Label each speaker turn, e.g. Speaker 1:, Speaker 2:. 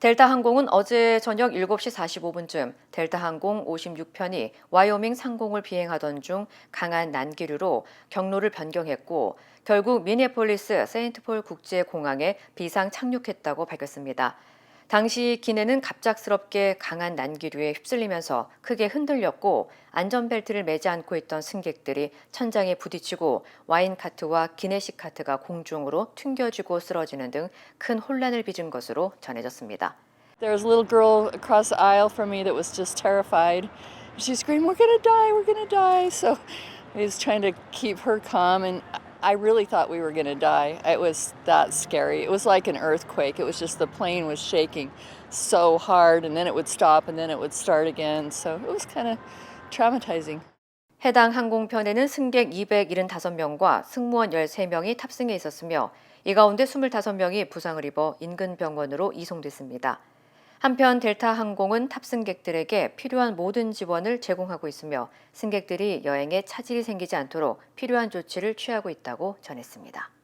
Speaker 1: 델타 항공은 어제 저녁 7시 45분쯤 델타 항공 56편이 와이오밍 상공을 비행하던 중 강한 난기류로 경로를 변경했고 결국 미니애폴리스 세인트폴 국제공항에 비상 착륙했다고 밝혔습니다. 당시 기내는 갑작스럽게 강한 난기류에 휩쓸리면서 크게 흔들렸고 안전벨트를 매지 않고 있던 승객들이 천장에 부딪히고 와인 카트와 기내식 카트가 공중으로 튕겨지고 쓰러지는 등 큰 혼란을 빚은 것으로 전해졌습니다.
Speaker 2: There was a little girl across the aisle from me that was just terrified. She screamed, We're gonna die, we're gonna die. So I was trying to keep her calm, and I really thought we were gonna die. It was that scary. It was like an earthquake. It was just the plane was shaking so hard, and then it would stop, and then it would start again. So it was kind of traumatizing.
Speaker 1: 해당 항공편에는 승객 275명과 승무원 13명이 탑승해 있었으며 이 가운데 25명이 부상을 입어 인근 병원으로 이송됐습니다. 한편 델타 항공은 탑승객들에게 필요한 모든 지원을 제공하고 있으며 승객들이 여행에 차질이 생기지 않도록 필요한 조치를 취하고 있다고 전했습니다.